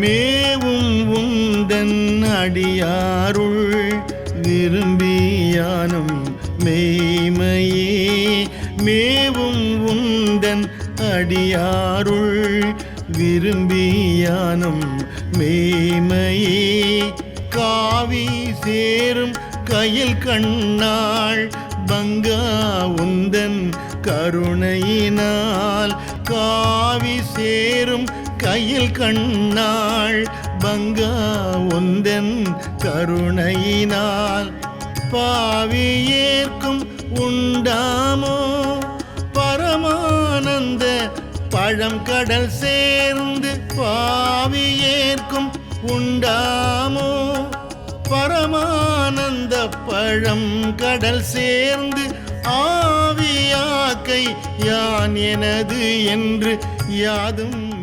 மேவும் உந்தன் அடியாருள் விரும்பியானும் மெய்மையே. மேவும் உந்தன் அடியாருள் விரும்பியானும் மெய்மையே. காவி சேரும் கையில் கண்ணாள் பங்கா உந்தன் கருணையினால் காவி சேரும் கையில் கண்ணாள் பங்கா உந்தன் கருணையினால். பாவி ஏற்கும் உண்டாமோ? பரமானந்த பழம் கடல் சேர்ந்து பாவி ஏற்கும் உண்டாமோ? பரமானந்த பழம் கடல் சேர்ந்து ஆவியாக்கை யான் எனது என்று யாதும்